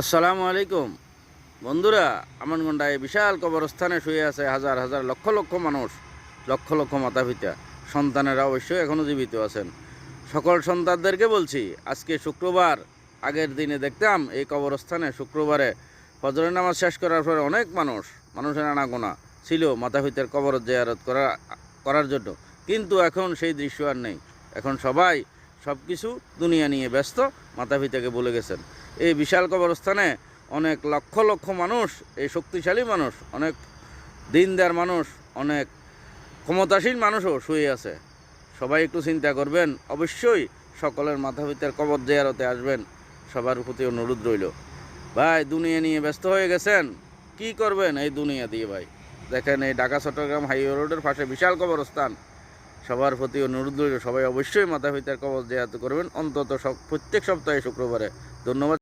আসসালামু আলাইকুম। বন্ধুরা, আমনগন্ডায় বিশাল কবরস্থানে শুয়ে আছে হাজার হাজার লক্ষ লক্ষ মানুষ, লক্ষ লক্ষ মাতা পিতা সন্তানেরা অবশ্যই এখনও জীবিত আছেন। সকল সন্তানদেরকে বলছি, আজকে শুক্রবার, আগের দিনে দেখতাম এই কবরস্থানে শুক্রবারে ফজরের নামাজ শেষ করার পরে অনেক মানুষ, মানুষের আনাগোনা ছিল মাতা পিতার কবর জেয়ারত করা, করার জন্য। কিন্তু এখন সেই দৃশ্য আর নেই। এখন সবাই সব কিছু দুনিয়া নিয়ে ব্যস্ত মাতা পিতাকে বলে গেছেন। এই বিশাল কবরস্থানে অনেক লক্ষ লক্ষ মানুষ, এই শক্তিশালী মানুষ, অনেক দিনদার মানুষ, অনেক ক্ষমতাসীন মানুষও শুয়ে আছে। সবাই একটু চিন্তা করবেন, অবশ্যই সকলের মাথা পিতার কবর জেয়ারতে আসবেন, সবার প্রতি অনুরোধ রইল। ভাই, দুনিয়া নিয়ে ব্যস্ত হয়ে গেছেন? কি করবেন এই দুনিয়া দিয়ে ভাই? দেখেন এই ঢাকা, চট্টগ্রাম হাইওয়ে রোডের পাশে বিশাল কবরস্থান। সবার প্রতি অনুরোধ সবাই অবশ্যই মাথা পিতার কবর দেয়াত করবেন। অন্তত সব প্রত্যেক সপ্তাহে শুক্রবারে। ধন্যবাদ।